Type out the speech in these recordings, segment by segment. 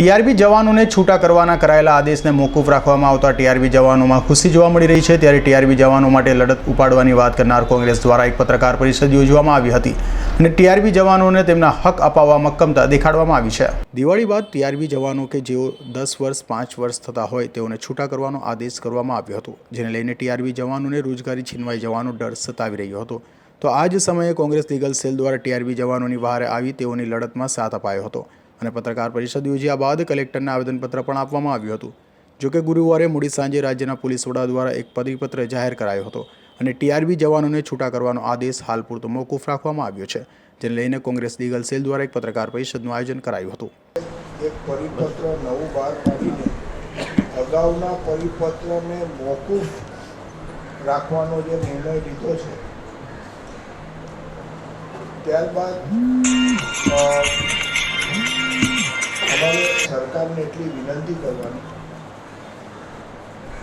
TRB જવાનોને છૂટા કરવાના કરાયેલા આદેશને મોકૂફ રાખવામાં આવતા ટીઆરબી જવાનોમાં ખુશી જોવા મળી રહી છે. ત્યારે ટીઆરબી જવાનો માટે લડત ઉપાડવાની વાત કરનાર કોંગ્રેસ દ્વારા એક પત્રકાર પરિષદ યોજવામાં આવી હતી અને ટીઆરબી જવાનોને તેમના હક અપાવવા મક્કમતા દેખાડવામાં આવી છે. દિવાળી બાદ ટીઆરબી જવાનો કે જેઓ દસ વર્ષ, પાંચ વર્ષ થતા હોય તેઓને છૂટા કરવાનો આદેશ કરવામાં આવ્યો હતો, જેને લઈને ટીઆરબી જવાનોને રોજગારી છીનવાઈ જવાનો ડર સતાવી રહ્યો હતો. તો આ જ સમયે કોંગ્રેસ લીગલ સેલ દ્વારા ટીઆરબી જવાનોની વહારે આવી તેઓની લડતમાં સાથ અપાયો હતો. અને પત્રકાર પરિષદ યોજ્યા બાદ કલેક્ટરને આવેદનપત્ર પણ આપવામાં આવ્યું હતું. જોકે ગુરુવારે મોડી સાંજે રાજ્યના પોલીસ વડા દ્વારા એક પરિપત્ર જાહેર કરાયો હતો અને ટીઆરબી જવાનોને છૂટા કરવાનો આદેશ હાલ પૂરતો મોકૂફ રાખવામાં આવ્યો છે, જેને લઈને કોંગ્રેસ લીગલ સેલ દ્વારા એક પત્રકાર પરિષદનું આયોજન કરાયું હતું. એક પરિપત્ર નવું બહાર પાડીને અગાઉના પરિપત્રને મોકૂફ રાખવાનો જે નિર્ણય લીધો છે, ત્યારબાદ સરકારને એટલી વિનંતી કરવાની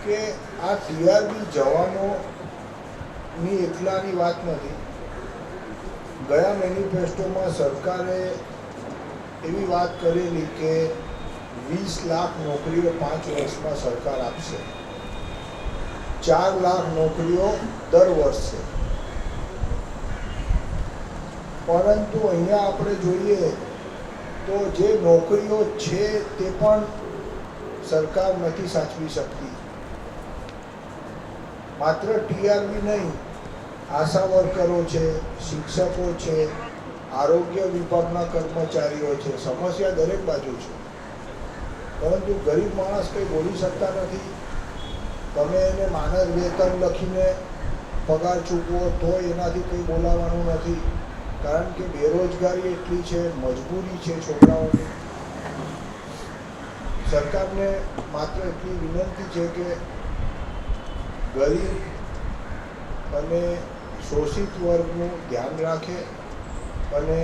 કે આ ટીઆરબી જવાનોની એકલાની વાત નથી. ગયા મેનિફેસ્ટોમાં સરકારે એવી વાત કરેલી કે વીસ લાખ નોકરીઓ પાંચ વર્ષમાં સરકાર આપશે. ચાર લાખ નોકરીઓ દર વર્ષે. પરંતુ અહીંયા આપણે જોઈએ તો જે નોકરીઓ છે તે પણ સરકાર નથી સાચવી શકતી. માત્ર ટીઆરબી નહીં, આશા વર્કરો છે, શિક્ષકો છે, આરોગ્ય વિભાગના કર્મચારીઓ છે. સમસ્યા દરેક બાજુ છે. પરંતુ ગરીબ માણસ કંઈ બોલી શકતા નથી. તમે એને માનસ વેતન લખીને પગાર ચૂકવો તો એનાથી કંઈ બોલાવવાનું નથી. કારણ કે બેરોજગારી એટલી છે, મજબૂરી છે છોકરાઓની. સરકારને માત્ર એટલી વિનંતી છે કે ગરીબ અને શોષિત વર્ગનું ધ્યાન રાખે અને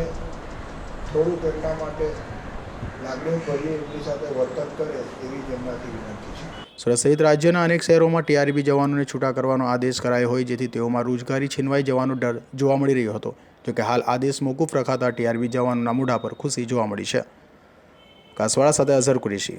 થોડુંક એમના માટે લાગણી ભર્યું એમની સાથે વર્તન કરે એવી જ એમનાથી વિનંતી છે. સુરત સહિત રાજ્યના અનેક શહેરોમાં ટીઆરબી જવાનોને છૂટા કરવાનો આદેશ કરાયો હોય, જેથી તેઓમાં રોજગારી છીનવાઈ જવાનો ડર જોવા મળી રહ્યો હતો. જોકે હાલ આદેશ મોકૂફ રખાતા ટીઆરબી જવાનોના મોઢા પર ખુશી જોવા મળી છે. કાસવાળા સાથે અઝર કુરેશી.